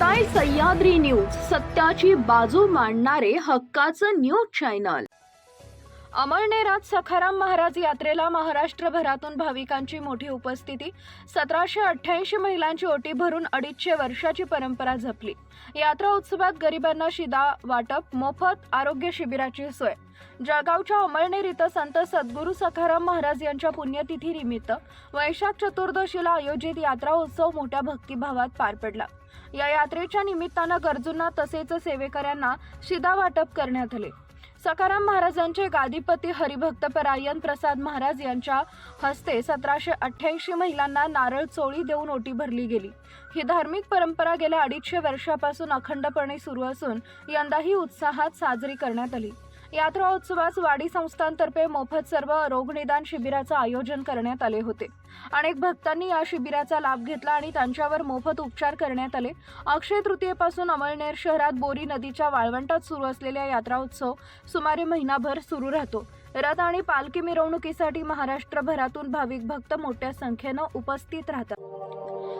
ताय सह्याद्री न्यूज सत्याची बाजू मांडणारे हक्काचं न्यूज चॅनल. अमळनेरात सखाराम महाराज यात्रेला महाराष्ट्रभरातून भाविकांची मोठी उपस्थिती. सतराशे अठ्ठ्याऐंशी महिलांची ओटी भरून अडीचशे वर्षाची परंपरा झपली यात्रा उत्सवात गरिबांना शिदा वाटप मोफत आरोग्य शिबिराची सोय. जळगावच्या अमळनेर इथं संत सद्गुरू सखाराम महाराज यांच्या पुण्यतिथी निमित्त वैशाख चतुर्दशीला आयोजित यात्रा उत्सव मोठ्या भक्तिभावात पार पडला. या यात्रेच्या निमित्तानं गरजूंना तसेच सेवेकऱ्यांना शिदा वाटप करण्यात आले. सकाराम महाराजांचे गादीपती हरिभक्त परायण प्रसाद महाराज यांच्या हस्ते सतराशे अठ्ठ्याऐंशी महिलांना नारळ चोळी देऊन ओटी भरली गेली. ही धार्मिक परंपरा गेल्या अडीचशे वर्षापासून अखंडपणे सुरू असून यंदाही उत्साहात साजरी करण्यात आली. यात्रा उत्सवास वाडी संस्थांतर्फे मोफत सर्व रोगनिदान शिबिराचं आयोजन करण्यात आले होते. अनेक भक्तांनी या शिबिराचा लाभ घेतला आणि त्यांच्यावर मोफत उपचार करण्यात आले. अक्षय तृतीयेपासून अमळनेर शहरात बोरी नदीच्या वाळवंटात सुरू असलेल्या यात्रा उत्सव सुमारे महिनाभर सुरू राहतो. रथ आणि पालखी मिरवणुकीसाठी महाराष्ट्रभरातून भाविक भक्त मोठ्या संख्येनं उपस्थित राहतात.